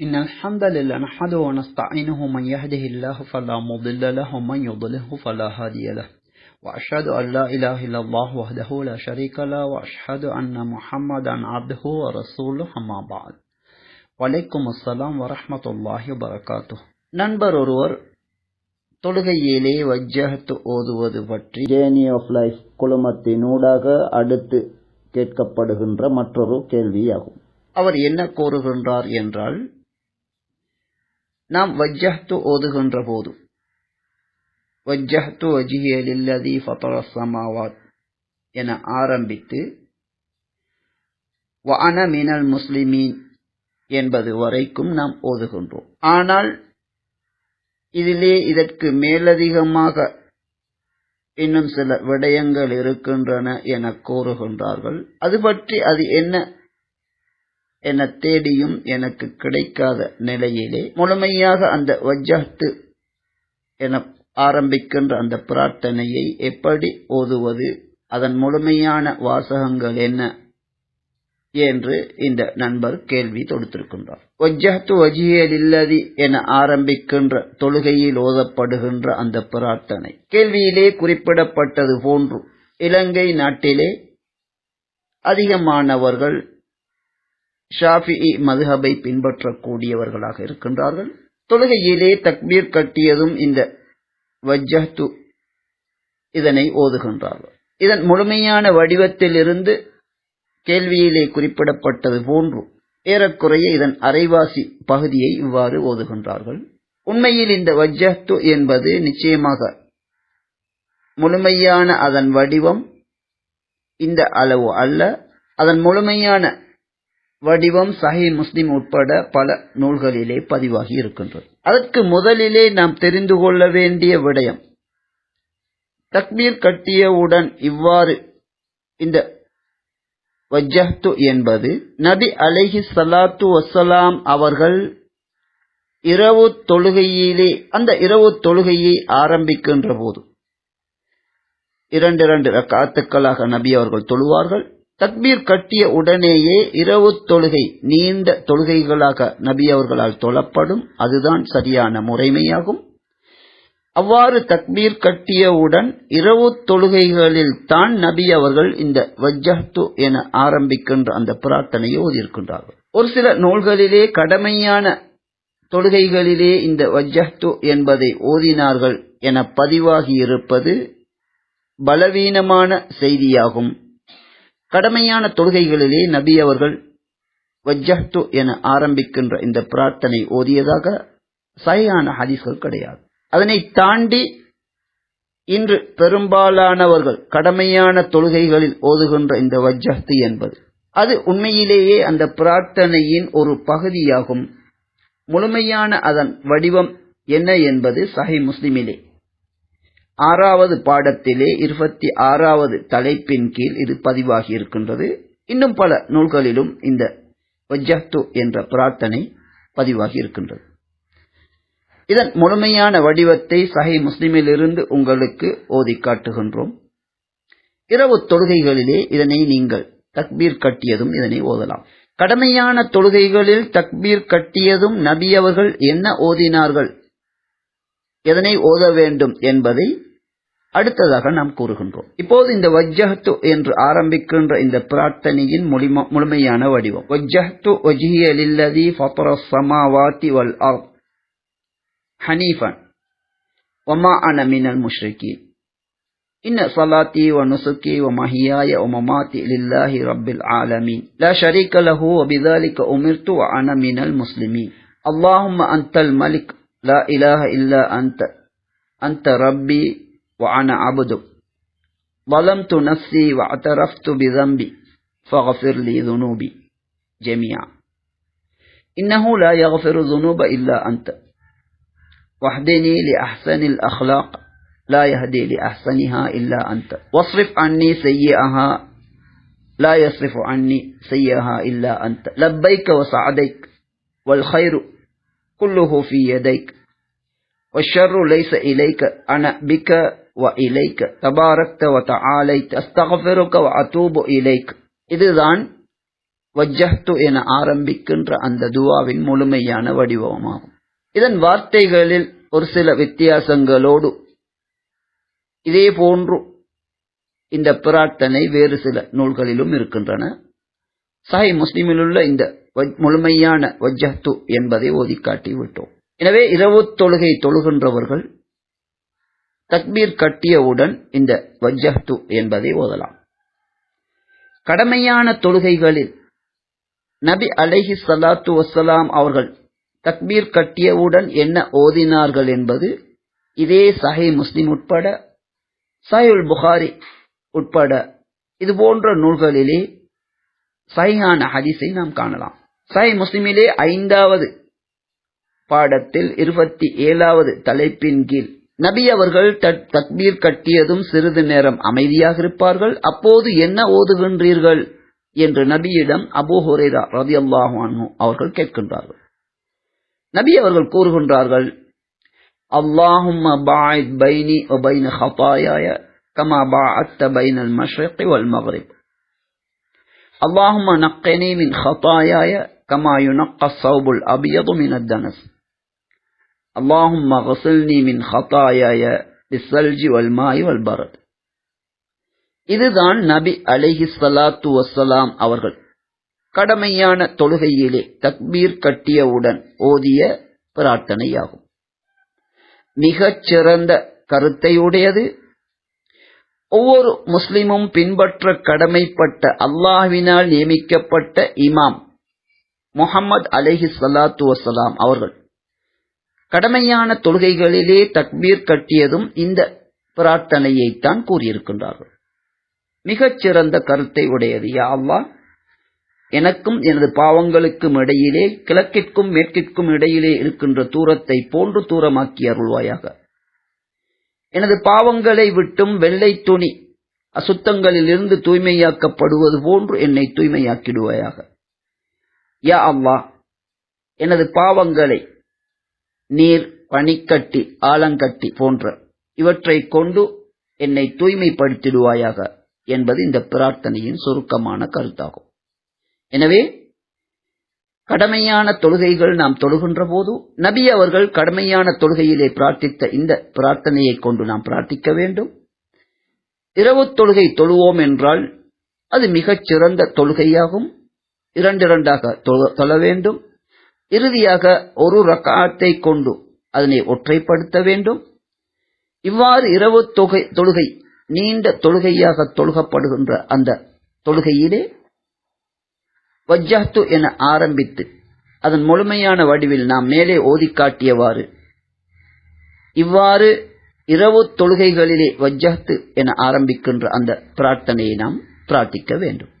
إن الحمد لله نحمده ونستعينه من يهده الله فلا مضل له ومن يضله فلا هادي له وأشهد أن لا إله إلا الله وحده لا شريك له وأشهد أن محمدا عبده ورسوله أما بعد வலைக்கும் அஸ்ஸலாம் வரமத்துல்லாஹி வரகாத்து நண்பர் ஒருவர் தொழுகையிலே வஜ்ஜகத்து ஓதுவது பற்றி ஜேர்னி ஆஃப் லைஃப் குழுமத்தினூடாக அடுத்து கேட்கப்படுகின்ற மற்றொரு கேள்வியாகும் அவர் என்ன கோருகின்றார் என்றால் நாம் வஜ்ஜஹத்து ஓதுகின்ற போது வஜ்ஜஹத்து வஜ்ஹிய லில்லதி ஃபத்தர சமாவாத் என ஆரம்பித்து வன மினல் முஸ்லிமீன் என்பது வரைக்கும் நாம் ஓதுகின்றோம். ஆனால் இதிலே இதற்கு மேலதிகமாக இன்னும் சில விடயங்கள் இருக்கின்றன என கூறுகின்றார்கள். அது பற்றி அது என்ன என தேடியும் எனக்கு கிடைக்காத நிலையிலே முழுமையாக அந்த வஜ்ஜத்து என ஆரம்பிக்கின்ற அந்த பிரார்த்தனையை எப்படி ஓதுவது? அதன் முழுமையான வாசகங்கள் என்ன? என்று இந்த நண்பர் கேள்வி தொடுத்திருக்கின்றார். ஒஜ்ஜத்து வஜியல் இல்லதி என ஆரம்பிக்கின்ற தொழுகையில் ஓதப்படுகின்ற அந்த பிரார்த்தனை. கேள்வியிலே குறிப்பிடப்பட்டது போன்று இலங்கை நாட்டிலே அதிகமானவர்கள் ஷாஃபிஇ மதுஹபை பின்பற்றக்கூடியவர்களாக இருக்கின்றார்கள். தொழுகையிலே தக்பீர் கட்டியதும் இந்த வஜ்ஜஹ்து இதனை ஓதுகின்றார்கள். இதன் முழுமையான வடிவத்திலிருந்து கேள்வியிலே குறிப்பிடப்பட்டது போன்று ஏறக்குறைய இதன் அரைவாசி பகுதியை இவ்வாறு ஓதுகின்றார்கள். உண்மையில் இந்த வஜ்ஜஹ்து என்பது நிச்சயமாக முழுமையான அதன் வடிவம் இந்த அளவு அல்ல. அதன் முழுமையான வடிவம் சஹி முஸ்லிம் உட்பட பல நூல்களிலே பதிவாகி இருக்கின்றது. அதற்கு முதலிலே நாம் தெரிந்து கொள்ள வேண்டிய விடயம் தக்பீர் கட்டியவுடன் இவ்வாறு இந்த வஜ்ஜஹ்து என்பது நபி அலைஹி சலாத்து வசலாம் அவர்கள் இரவு தொழுகையிலே அந்த இரவு தொழுகையை ஆரம்பிக்கின்ற போது இரண்டு இரண்டு ரக்காத்துக்களாக நபி அவர்கள் தொழுவார்கள். தக்பீர் கட்டிய உடனேயே இரவு தொழுகை நீண்ட தொழுகைகளாக நபி அவர்களால் தொழப்படும். அதுதான் சரியான முறைமையாகும். அவ்வாறு தக்பீர் கட்டியவுடன் இரவு தொழுகைகளில் தான் நபி அவர்கள் இந்த வஜ்ஜஹ்து என ஆரம்பிக்கின்ற அந்த பிரார்த்தனையை ஓதியிருக்கின்றார்கள். ஒரு சில நூல்களிலே கடமையான தொழுகைகளிலே இந்த வஜ்ஜஹ்து என்பதை ஓதினார்கள் என பதிவாகி இருப்பது பலவீனமான செய்தியாகும். கடமையான தொழுகைகளிலே நபி அவர்கள் வஜ்ஜஹ்து என ஆரம்பிக்கின்ற இந்த பிரார்த்தனை ஓதியதாக சரியான ஹதீஸ்கள் கிடையாது. அதனை தாண்டி இன்று பெரும்பாலானவர்கள் கடமையான தொழுகைகளில் ஓதுகின்ற இந்த வஜ்ஜஹ்து என்பது அது உண்மையிலேயே அந்த பிரார்த்தனையின் ஒரு பகுதியாகும். முழுமையான அதன் வடிவம் என்ன என்பது சஹி முஸ்லிமிலே. ஆறாவது பாடத்திலே இருபத்தி ஆறாவது தலைப்பின் கீழ் இது பதிவாகி இருக்கின்றது. இன்னும் பல நூல்களிலும் இந்த வஜ்ஜஹத்து என்ற பிரார்த்தனை பதிவாகி இருக்கின்றது. இதன் முழுமையான வடிவத்தை சஹை முஸ்லிமிலிருந்து உங்களுக்கு ஓதி காட்டுகின்றோம். இரவு தொழுகைகளிலே இதனை நீங்கள் தக்பீர் கட்டியதும் இதனை ஓதலாம். கடமையான தொழுகைகளில் தக்பீர் கட்டியதும் நபி அவர்கள் என்ன ஓதினார்கள்? எதனை ஓத வேண்டும் என்பதை அடுத்ததாக நாம் கூறுகின்றோம் இப்போது இந்த வஜ்ஜஹத்து என்று ஆரம்பிக்கின்ற இந்த பிரார்த்தனையின் முழுமையான வடிவம் வஜ்ஜஹத்து வஜியலில்லதி ஃபத்ர சமாவாத்தி வல் அர்த் حنيفا وما أنا من المشركين إن صلاتي ونسكي ومحياي ومماتي لله رب العالمين لا شريك له وبذلك أمرت وأنا من المسلمين اللهم أنت الملك لا إله إلا أنت أنت ربي وأنا عبدك ظلمت نفسي واعترفت بذنبي فاغفر لي ذنوبي جميعا. إنه لا يغفر الذنوب إلا أنت. واهدني لأحسن الأخلاق لا يهدي لأحسنها إلا أنت. واصرف عني سيئها لا يصرف عني سيئها إلا أنت. لبيك وسعديك والخير كله في يديك. والشر ليس إليك أنا بك وإليك تباركت وتعاليت أستغفرك وأتوب إليك இதுதான் வஜ்ஜஹ்து என ஆரம்பிக்கின்ற அந்த துவாவின் முழுமையான வடிவமாகும் இதன் வார்த்தைகளில் ஒரு சில வித்தியாசங்களோடு இதே போன்று இந்த பிரார்த்தனை வேறு சில நூல்களிலும் இருக்கின்றன சஹி முஸ்லிமில் உள்ள இந்த முழுமையான வஜ்ஜஹ்து என்பதை ஓதி காட்டி விட்டோம் எனவே இரவு தொழுகை தொழுகின்றவர்கள் தக்பீர் கட்டியவுடன் இந்த வஜ்ஜஹ்து என்பதை ஓதலாம். கடமையான தொழுகைகளில் நபி அலைஹி சலாத்து வசலாம் அவர்கள் தக்பீர் கட்டியவுடன் என்ன ஓதினார்கள் என்பது இதே சஹி முஸ்லிம் உட்பட சஹுல் புகாரி உட்பட இது போன்ற நூல்களிலே சஹியான ஹதீஸை நாம் காணலாம். சஹி முஸ்லிமிலே ஐந்தாவது பாடத்தில் இருபத்தி ஏழாவது தலைப்பின் கீழ் நபி அவர்கள் தக்பீர் கட்டியதும் சிறிது நேரம் அமைதியாக இருப்பார்கள். அப்போது என்ன ஓதுகின்றீர்கள்? என்று நபியிடம் அபு ஹுரேரா ரவி அல்லாஹு அவர்கள் கேட்கின்றார்கள். நபி அவர்கள் கூறுகின்றார்கள் அல்லாஹும் பைனி ஒபைன ஹபாயாய கமா பா அத்த பைனல் மஷ்ரகி வல் மகரிப். அல்லாஹும் நக்கனி மின் ஹபாயாய கமா யுனக்க சௌபுல் அபியது மின் அத்தனஸ் اللهم غسلني من خطاياي بالثلج والماء والبرد இதுதான் நபி அலைஹி சலாத்து வசலாம் அவர்கள் கடமையான தொழுகையிலே தக்பீர் கட்டியவுடன் ஓதிய பிரார்த்தனையாகும் மிகச் சிறந்த கருத்தையுடையது ஒவ்வொரு முஸ்லிமும் பின்பற்ற கடமைப்பட்ட அல்லாஹ்வினால் நியமிக்கப்பட்ட இமாம் முகமது அலைஹி சலாத்து வசலாம் அவர்கள் கடமையான தொழுகைகளிலே தக்பீர் கட்டியதும் இந்த பிரார்த்தனையைத்தான் கூறியிருக்கின்றார்கள். மிகச் சிறந்த கருத்தை உடையது. யா அல்லாஹ் எனக்கும் எனது பாவங்களுக்கும் இடையிலே கிழக்கிற்கும் மேற்கிற்கும் இடையிலே இருக்கின்ற தூரத்தை போன்று தூரமாக்கி அருள்வாயாக. எனது பாவங்களை விட்டும் வெள்ளை துணி அசுத்தங்களிலிருந்து தூய்மையாக்கப்படுவது போன்று என்னை தூய்மையாக்கிடுவாயாக. யா அவ்வா எனது பாவங்களை நீர் பனிக்கட்டி ஆலங்கட்டி போன்ற இவற்றை கொண்டு என்னை தூய்மைப்படுத்திடுவாயாக என்பது இந்த பிரார்த்தனையின் சுருக்கமான கருத்தாகும். எனவே கடமையான தொழுகைகள் நாம் தொழுகின்ற போது நபி அவர்கள் கடமையான தொழுகையிலே பிரார்த்தித்த இந்த பிரார்த்தனையை கொண்டு நாம் பிரார்த்திக்க வேண்டும். இரவு தொழுகை தொழுவோம் என்றால் அது மிகச் சிறந்த தொழுகையாகும். இரண்டிரண்டாக தொழ வேண்டும். இறுதியாக ஒரு ரக்காத்தை கொண்டு அதனை ஒற்றைப்படுத்த வேண்டும். இவ்வாறு இரவு தொகை தொழுகை நீண்ட தொழுகையாக தொழுகப்படுகின்ற அந்த தொழுகையிலே வஜ்ஜாத்து என ஆரம்பித்து அதன் முழுமையான வடிவில் நாம் மேலே ஓதி காட்டியவாறு இவ்வாறு இரவு தொழுகைகளிலே வஜ்ஜாத்து என ஆரம்பிக்கின்ற அந்த பிரார்த்தனையை நாம் பிரார்த்திக்க வேண்டும்.